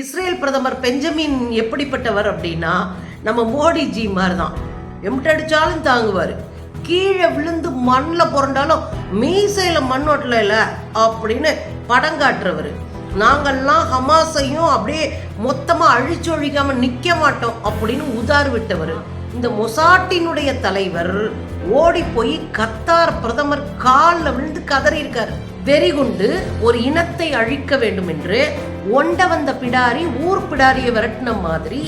Israel பிரதமர் Benjamin எப்படிப்பட்டவர் அப்படின்னா நம்ம மோடிஜி மாதிரி தான் எம்பிட்டடிச்சாலும் தாங்குவார். கீழே விழுந்து மண்ணில் புரண்டாலும் மீசையில் மண் ஒட்டல அப்படின்னு படம் காட்டுறவர். நாங்கள்லாம் ஹமாஸையும் அப்படியே மொத்தமாக அழிச்சு நிற்க மாட்டோம் அப்படின்னு உதார் விட்டவர். இந்த மொசாட்டினுடைய தலைவர் ஓடி போய் கத்தார் பிரதமர் காலில் விழுந்து கதறி இருக்கார் வெறிகுண்டு ஒரு இனத்தை அழிக்க வேண்டும் என்று ஒண்ட வந்த பிடாரி ஊர் பிடாரியை விரட்டின மாதிரி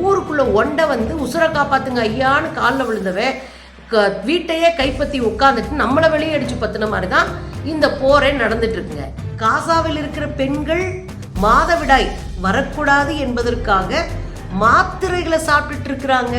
ஊருக்குள்ள ஒண்ட வந்து உசுரை காப்பாத்துங்க ஐயான்னு காலில் விழுந்தவன் க- வீட்டையே கைப்பற்றி உட்காந்துட்டு நம்மளை வெளியே அடிச்சு பத்தின மாதிரி தான் இந்த போரே நடந்துட்டு இருக்குங்க காசாவில் இருக்கிற பெண்கள் மாதவிடாய் வரக்கூடாது என்பதற்காக மாத்திரைகளை சாப்பிட்டுட்டு இருக்கிறாங்க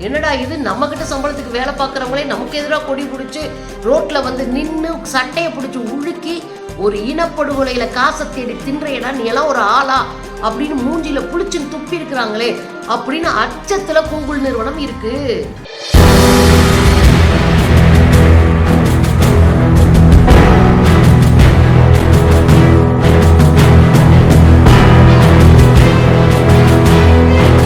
என்னடா இது? நம்ம கிட்ட சம்பளத்துக்கு வேலை பார்க்குறவங்களே நமக்கு எதிராக கொடி பிடிச்சி ரோட்ல வந்து நின்று சட்டையை பிடிச்சி உழுக்கி ஒரு இனப்படுகொலையில காசை தேடி தின்றையடா நீ எல்லாம் ஒரு ஆளா? அப்படின்னு மூஞ்சில புளிச்சுன்னு துப்பி இருக்கிறாங்களே அப்படின்னு அச்சத்துல கூகுள் நிறுவனம் இருக்கு.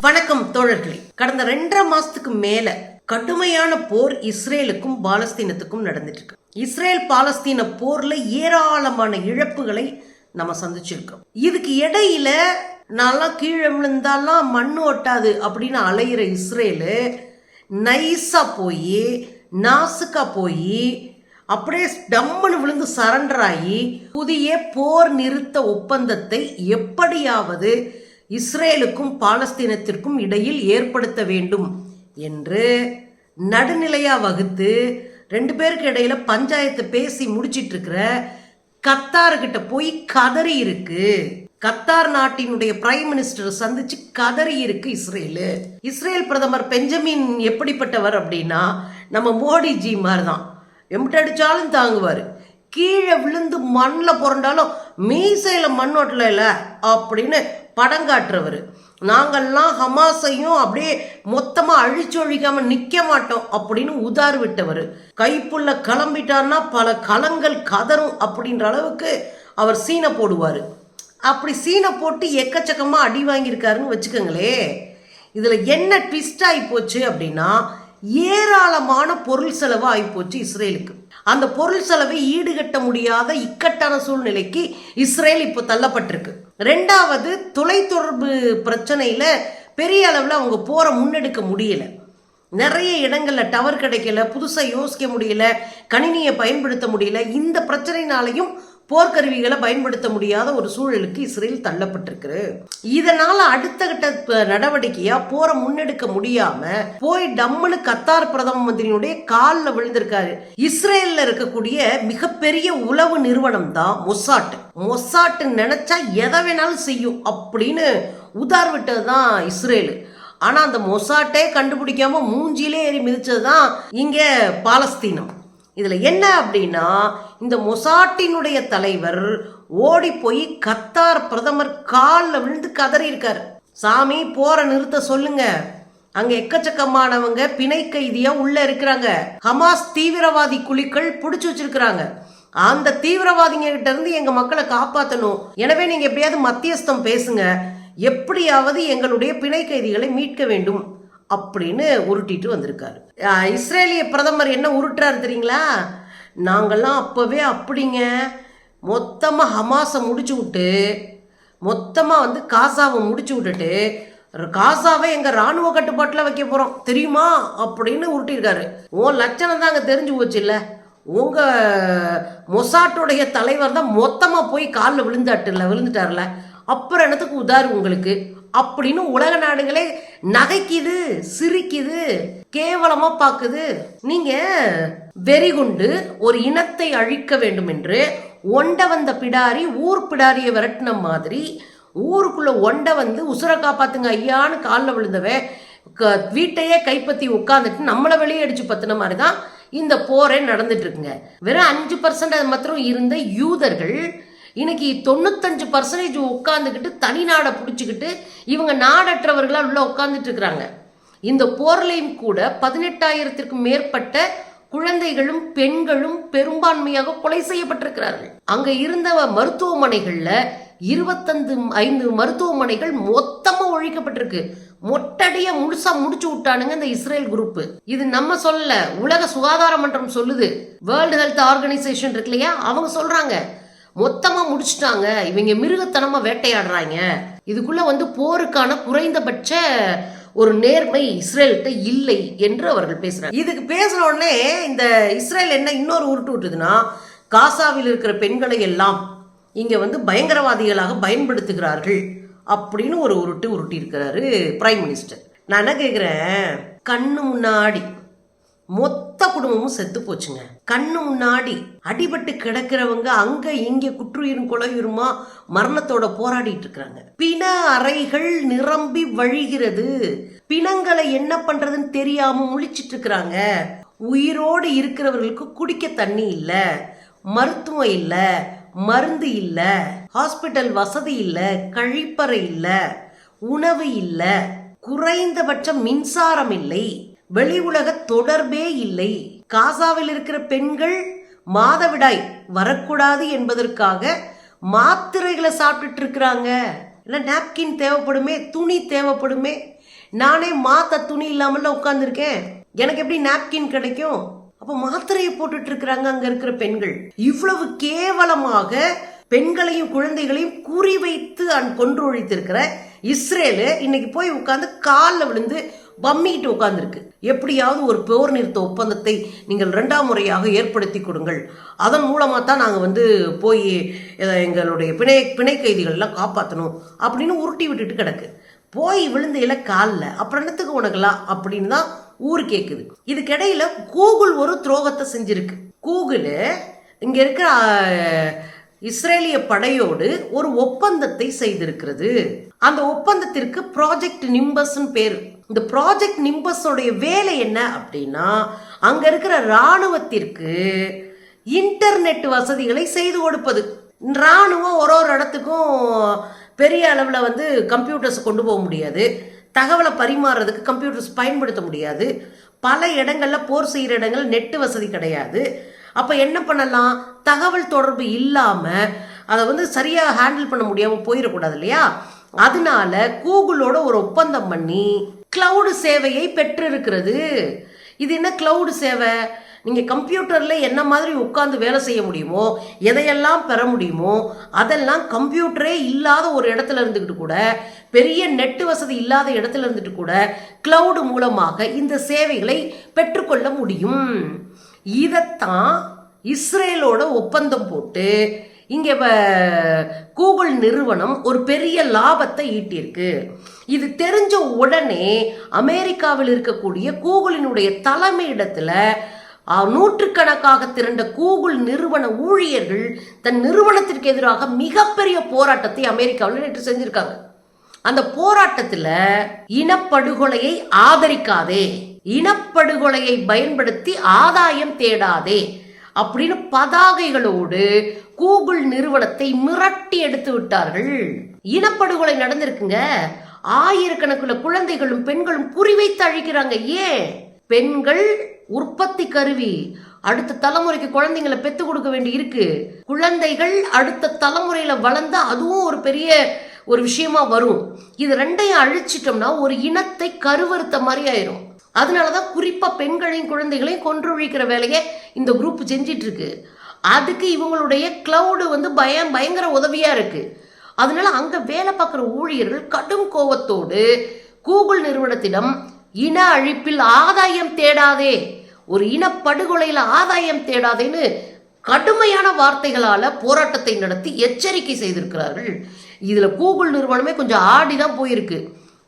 வணக்கம் தோழர்களே. கடந்த ரெண்டரை மாசத்துக்கு மேல கடுமையான போர் இஸ்ரேலுக்கும் பாலஸ்தீனத்துக்கும் நடந்துட்டு இருக்கு. இஸ்ரேல் பாலஸ்தீன போர்ல ஏராளமான இழப்புகளை நம்ம சந்திச்சிருக்கோம். இதுக்கு இடையில நான்லாம் கீழே விழுந்தாலாம் மண் ஒட்டாது அப்படின்னு அலையிற இஸ்ரேலு நைஸா போய் நாசுக்கா போய் அப்படியே டம்முன்னு விழுந்து சரண்டர் ஆகி புதிய போர் நிறுத்த ஒப்பந்தத்தை எப்படியாவது இஸ்ரேலுக்கும் பாலஸ்தீனத்திற்கும் இடையில் ஏற்படுத்த வேண்டும் என்று நடுநிலையா வகுத்து ரெண்டு பேருக்கு இடையில பஞ்சாயத்தை பேசி முடிச்சிட்டு இருக்கிற கத்தார்கிட்ட போய் கதறி இருக்கு. கத்தார் நாட்டினுடைய பிரைம் மினிஸ்டர் சந்திச்சு கதறி இருக்கு இஸ்ரேலு. இஸ்ரேல் பிரதமர் பெஞ்சமின் எப்படிப்பட்டவர் அப்படின்னா நம்ம மோடிஜி மாதிரி தான் எம்பிட்டடிச்சாலும் தாங்குவார். கீழே விழுந்து மண்ணில் புரண்டாலும் மீசையில் மண் ஒட்டல அப்படின்னு படம் காட்டுறவர் நாங்கள்லாம் ஹமாஸையும் அப்படியே மொத்தமாக அழிச்சொழிக்காமல் நிற்க மாட்டோம் அப்படின்னு உதார் விட்டவர். கைப்புள்ள கிளம்பிட்டார்னா பல களங்கள் கதறும் அப்படின்ற அளவுக்கு அவர் சீனை போடுவார். அப்படி சீனை போட்டு எக்கச்சக்கமாக அடி வாங்கியிருக்காருன்னு வச்சுக்கோங்களே. இதில் என்ன ட்விஸ்ட் ஆகிப்போச்சு அப்படின்னா ஏராளமான பொருள் செலவு ஆகிப்போச்சு இஸ்ரேலுக்கு. அந்த பொருள் செலவை ஈடுகட்ட முடியாத இக்கட்டான சூழ்நிலைக்கு இஸ்ரேல் இப்போ தள்ளப்பட்டிருக்கு. ரெண்டாவது தொலைத்தொடர்பு பிரச்சனையில் பெரிய அளவில் அவங்க போகிற முன்னெடுக்க முடியல. நிறைய இடங்களில் டவர் கிடைக்கல புதுசாக யோசிக்க முடியல கணினியை பயன்படுத்த முடியல. இந்த பிரச்சனைனாலையும் போர்க்கருவிகளை பயன்படுத்த முடியாத ஒரு சூழலுக்கு இஸ்ரேல் தள்ளப்பட்டிருக்கு இதனால அடுத்த கட்ட நடவடிக்கையா போரை முன்னெடுக்க முடியாம போய் டம்முன்னு கத்தார் பிரதம மந்திரியினுடைய காலில் விழுந்திருக்காரு. இஸ்ரேல்ல இருக்கக்கூடிய மிகப்பெரிய உளவு நிறுவனம் தான் மொசாட். மொசாட் நினைச்சா எதை வேணாலும் செய்யும் அப்படின்னு உதார் விட்டது தான் இஸ்ரேலு. ஆனா அந்த மொசாட்டே கண்டுபிடிக்காம மூஞ்சிலே ஏறி மிதிச்சது தான் இங்க பாலஸ்தீனம். இதில் என்ன அப்படின்னா இந்த மொசாட்டினுடைய தலைவர் ஓடி போய் கத்தார் பிரதமர் காலில் விழுந்து கதறி இருக்கார் சாமி போற நிறுத்த சொல்லுங்க. அங்க எக்கச்சக்கமானவங்க பிணை கைதியா உள்ள இருக்கிறாங்க. ஹமாஸ் தீவிரவாதி குழுக்கள் பிடிச்சு வச்சிருக்கிறாங்க. அந்த தீவிரவாதிங்க கிட்ட இருந்து எங்க மக்களை காப்பாற்றணும் எனவே நீங்க எப்படியாவது மத்தியஸ்தம் பேசுங்க. எப்படியாவது எங்களுடைய பிணை கைதிகளை மீட்க வேண்டும். அப்படின்னு உருட்டிட்டு வந்திருக்காரு. இஸ்ரேலிய பிரதமர் என்ன உருட்டுறாரு தெரியுங்களா? நாங்கள்லாம் அப்போவே அப்படிங்க. மொத்தமாக ஹமாஸை முடிச்சு விட்டு மொத்தமாக வந்து காசாவை முடிச்சு விட்டுட்டு காசாவை எங்கள் ராணுவ கட்டுப்பாட்டில் வைக்க போகிறோம் தெரியுமா? அப்படின்னு உருட்டியிருக்காரு உன் லட்சணம் தாங்க தெரிஞ்சு போச்சு இல்லை? உங்கள் மொசாட்டுடைய தலைவர் தான் மொத்தமாக போய் காலில் விழுந்தாட்டுல விழுந்துட்டார்ல? அப்புறம் என்னத்துக்கு உதாரு உங்களுக்கு? அப்படின்னு உலக நாடுகளே நகைக்குது சிரிக்குது கேவலமா பாக்குது நீங்க வெறிகுண்டு ஒரு இனத்தை அழிக்க வேண்டும் என்று ஒண்ட வந்த பிடாரி ஊர் பிடாரியை விரட்டின மாதிரி ஊருக்குள்ள ஒண்ட வந்து உசுரை காப்பாத்துங்க ஐயான்னு காலில் விழுந்தவன் க- வீட்டையே கைப்பற்றி உட்காந்துட்டு நம்மளை வெளியே அடிச்சு பத்தின மாதிரி தான் இந்த போரே நடந்துட்டு இருக்குங்க. வெறும் அஞ்சு பர்சன்ட் அது மாத்திரம் இருந்த யூதர்கள் இன்னைக்கு தொண்ணூத்தஞ்சு பர்சன்டேஜ் உட்காந்துக்கிட்டு தனி நாடை பிடிச்சிக்கிட்டு இவங்க நாடற்றவர்களாக உள்ள உட்காந்துட்டு இருக்கிறாங்க. இந்த போர்லையும் கூட பதினெட்டாயிரத்திற்கும் மேற்பட்ட குழந்தைகளும் பெண்களும் பெரும்பான்மையாக கொலை செய்யப்பட்டிருக்கிறார்கள். அங்க இருந்த மருத்துவமனைகள்ல இருபத்தந்து ஐந்து மருத்துவமனைகள் மொத்தமா ஒழிக்கப்பட்டிருக்கு. மொட்டடியா முழுசா முடிச்சு விட்டானுங்க இந்த இஸ்ரேல் குரூப் இது நம்ம சொல்லல உலக சுகாதார மன்றம் சொல்லுது. வேர்ல்டு ஹெல்த் ஆர்கனைசேஷன் இருக்கு இல்லையா? அவங்க சொல்றாங்க. மொத்தமா முடிச்சிட்டாங்க. இவங்க மிருகத்தனமா வேட்டையாடுறாங்க. இதுக்குள்ள வந்து போருக்கான குறைந்தபட்ச ஒரு நேர்மை இஸ்ரேல்கிட்ட இல்லை என்று அவர்கள் பேசுறாங்க. இதுக்கு பேசின உடனே இந்த இஸ்ரேல் என்ன இன்னொரு உருட்டு விட்டுதுன்னா காசாவில் இருக்கிற பெண்களை எல்லாம் இங்க வந்து பயங்கரவாதிகளாக பயன்படுத்துகிறார்கள் அப்படின்னு ஒரு உருட்டு உருட்டி இருக்கிறாரு பிரைம் மினிஸ்டர். நான் என்ன கேக்குறேன்? கண்ணு முன்னாடி மொத்த குடும்பமும் செத்து போச்சுங்க. கண்ணு முன்னாடி அடிபட்டு கிடக்கிறவங்க அங்க இங்க குற்றுயிரும் குலையுருமா மரணத்தோட போராடிட்டு இருக்கிறாங்க பிண அறைகள் நிரம்பி வழிகிறது. பிணங்களை என்ன பண்றதுன்னு தெரியாம முழிச்சிட்டு இருக்கிறாங்க உயிரோடு இருக்கிறவர்களுக்கு குடிக்க தண்ணி இல்ல மருத்துவம் இல்ல மருந்து இல்ல ஹாஸ்பிட்டல் வசதி இல்ல கழிப்பறை இல்ல உணவு இல்ல குறைந்தபட்ச மின்சாரம் இல்லை. வெளி உலக தொடர்பே இல்லை. காசாவில் இருக்கிற பெண்கள் மாதவிடாய் வரக்கூடாது என்பதற்காக மாத்திரைகளை சாப்பிட்டுட்டு இருக்கிறாங்க. இல்லை நாப்கின் தேவைப்படுமே துணி தேவைப்படுமே. நானே மாத்த துணி இல்லாமல உட்காந்துருக்கேன் எனக்கு எப்படி நாப்கின் கிடைக்கும்? அப்போ மாத்திரையை போட்டுட்டு இருக்கிறாங்க அங்க இருக்கிற பெண்கள். இவ்வளவு கேவலமாக பெண்களையும் குழந்தைகளையும் குறிவைத்து அன் கொன்றொழித்திருக்கிற இஸ்ரேலு இன்னைக்கு போய் உட்காந்து காலில் விழுந்து பம்மிக்கிட்டு உட்கார்ந்துருக்கு. எப்படியாவது ஒரு போர் நிறுத்த ஒப்பந்தத்தை நீங்கள் ரெண்டாம் முறையாக ஏற்படுத்தி கொடுங்கள். அதன் மூலமாக தான் நாங்கள் வந்து போய் எங்களுடைய பிணை பிணை கைதிகள்லாம் காப்பாற்றணும் அப்படின்னு உருட்டி விட்டுட்டு கிடக்கு. போய் விழுந்தையில காலில் அப்புறம் என்னத்துக்கு உனக்கலாம் அப்படின்னு தான் ஊர் கேட்குது இதுக்கிடையில கூகுள் ஒரு துரோகத்தை செஞ்சிருக்கு. கூகுள் இங்கே இருக்கிற இஸ்ரேலிய படையோடு ஒரு ஒப்பந்தத்தை செய்திருக்கிறது. அந்த ஒப்பந்தத்திற்கு ப்ராஜெக்ட் நிம்பஸ்ன்னு பேர். இந்த ப்ராஜெக்ட் நிம்பஸோடைய வேலை என்ன அப்படின்னா அங்கே இருக்கிற ராணுவத்திற்கு இன்டர்நெட் வசதிகளை செய்து கொடுப்பது. ராணுவம் ஒரு ஒரு இடத்துக்கும் பெரிய அளவில் வந்து கம்ப்யூட்டர்ஸ் கொண்டு போக முடியாது. தகவலை பரிமாறுறதுக்கு கம்ப்யூட்டர்ஸ் பயன்படுத்த முடியாது. பல இடங்களில் போர் செய்கிற இடங்கள் நெட்டு வசதி கிடையாது. அப்போ என்ன பண்ணலாம்? தகவல் தொடர்பு இல்லாமல் அதை வந்து சரியாக ஹேண்டில் பண்ண முடியாமல் போயிடக்கூடாது இல்லையா? அதனால கூகுளோட ஒரு ஒப்பந்தம் பண்ணி கிளவுடு சேவையை பெற்றிருக்கிறது. இது என்ன கிளவுடு சேவை? நீங்கள் கம்ப்யூட்டரில் என்ன மாதிரி உட்காந்து வேலை செய்ய முடியுமோ எதையெல்லாம் பெற முடியுமோ அதெல்லாம் கம்ப்யூட்டரே இல்லாத ஒரு இடத்துல இருந்துக்கிட்டு கூட பெரிய நெட்டு வசதி இல்லாத இடத்துல இருந்துட்டு கூட கிளவுடு மூலமாக இந்த சேவைகளை பெற்றுக்கொள்ள முடியும். இதைத்தான் இஸ்ரேலோட ஒப்பந்தம் போட்டு இங்கே கூகுள் நிறுவனம் ஒரு பெரிய லாபத்தை ஈட்டியிருக்கு. இது தெரிஞ்ச உடனே அமெரிக்காவில் இருக்கக்கூடிய கூகுளினுடைய தலைமையிடத்துல நூற்றுக்கணக்காக திரண்ட கூகுள் நிறுவன ஊழியர்கள் தன் நிறுவனத்திற்கு எதிராக மிகப்பெரிய போராட்டத்தை அமெரிக்காவில் நேற்று செஞ்சிருக்காங்க. அந்த போராட்டத்தில் இனப்படுகொலையை ஆதரிக்காதே இனப்படுகொலையை பயன்படுத்தி ஆதாயம் தேடாதே அப்படின்னு பதாகைகளோடு கூகுள் நிறுவனத்தை மிரட்டி எடுத்து விட்டார்கள். இனப்படுகொலை நடந்திருக்குங்க. ஆயிரக்கணக்கில் குழந்தைகளும் பெண்களும் குறிவைத்து அழிக்கிறாங்க. ஏன்? பெண்கள் உற்பத்தி கருவி அடுத்த தலைமுறைக்கு குழந்தைங்களை பெத்து கொடுக்க வேண்டி இருக்கு. குழந்தைகள் அடுத்த தலைமுறையில வளர்ந்தா அதுவும் ஒரு பெரிய ஒரு விஷயமா வரும். இது ரெண்டையும் அழிச்சிட்டோம்னா ஒரு இனத்தை கருவறுத்த மாதிரி ஆயிரும். அதனாலதான் குறிப்பா பெண்களையும் குழந்தைகளையும் கொன்றொழிக்கிற வேலையை இந்த குரூப் செஞ்சிட்டு இருக்கு. அதுக்கு இவங்களுடைய கிளவுடு வந்து பயம் பயங்கர உதவியா இருக்கு. அதனால அங்க வேலை பார்க்குற ஊழியர்கள் கடும் கோபத்தோடு கூகுள் நிறுவனத்திடம் இன அழிப்பில் ஆதாயம் தேடாதே ஒரு இனப்படுகொலையில் ஆதாயம் தேடாதேன்னு கடுமையான வார்த்தைகளால போராட்டத்தை நடத்தி எச்சரிக்கை செய்திருக்கிறார்கள். இதுல கூகுள் நிறுவனமே கொஞ்சம் ஆடி தான் போயிருக்கு.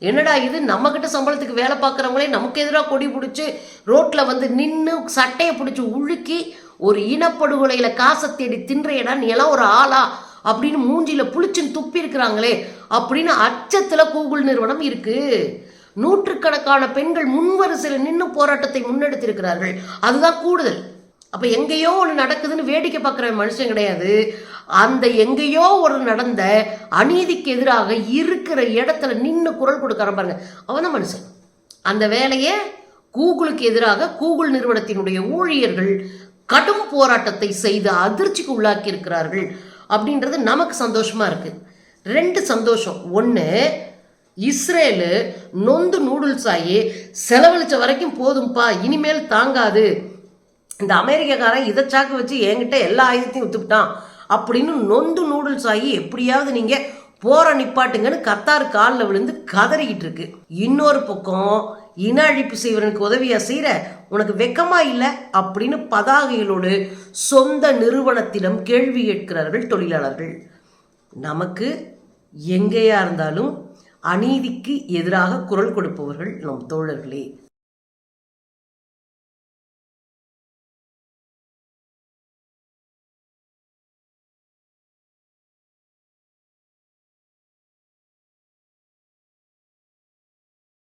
என்னடா இது? நம்ம கிட்ட சம்பளத்துக்கு வேலை பார்க்குறவங்களே நமக்கு எதிராக கொடி பிடிச்சி ரோட்டில் வந்து நின்று சட்டையை பிடிச்சி உழுக்கி ஒரு இனப்படுகொலையில் காசை தேடி தின்றையடா நீ எல்லாம் ஒரு ஆளா? அப்படின்னு மூஞ்சியில் புளிச்சுன்னு துப்பி இருக்கிறாங்களே அப்படின்னு அச்சத்தில் கூகுள் நிறுவனம் இருக்கு. நூற்றுக்கணக்கான பெண்கள் முன்வரிசையில் நின்று போராட்டத்தை முன்னெடுத்திருக்கிறார்கள். அதுதான் கூடுதல். அப்போ எங்கேயோ ஒன்று நடக்குதுன்னு வேடிக்கை பார்க்குற மனுஷன் கிடையாது. அந்த எங்கேயோ ஒரு நடந்த அநீதிக்கு எதிராக இருக்கிற இடத்துல நின்று குரல் கொடுக்கறான் பாருங்க அவன் தான் மனுஷன். அந்த வேலையை கூகுளுக்கு எதிராக கூகுள் நிறுவனத்தினுடைய ஊழியர்கள் கடும் போராட்டத்தை செய்து அதிர்ச்சிக்கு உள்ளாக்கி இருக்கிறார்கள். அப்படின்றது நமக்கு சந்தோஷமாக இருக்குது ரெண்டு சந்தோஷம். ஒன்று இஸ்ரேலு நொந்து நூடுல்ஸ் ஆகி செலவழிச்ச வரைக்கும் போதும்ப்பா இனிமேல் தாங்காது. இந்த அமெரிக்கக்காரன் இதை சாக்கு வச்சு என்கிட்ட எல்லா ஆயுதத்தையும் வித்துவிட்டான். அப்படின்னு நொந்து நூடுல்ஸ் ஆகி எப்படியாவது நீங்கள் போற நிப்பாட்டுங்கன்னு கத்தார் காலில் விழுந்து கதறிக்கிட்டு இருக்கு. இன்னொரு பக்கம் இன அழிப்பு செய்வனுக்கு உதவியா செய்கிற உனக்கு வெக்கமா இல்லை அப்படின்னு பதாகைகளோடு சொந்த நிறுவனத்திடம் கேள்வி கேட்கிறார்கள் தொழிலாளர்கள். நமக்கு எங்கேயா இருந்தாலும் அநீதிக்கு எதிராக குரல் கொடுப்பவர்கள் நம் தோழர்களே.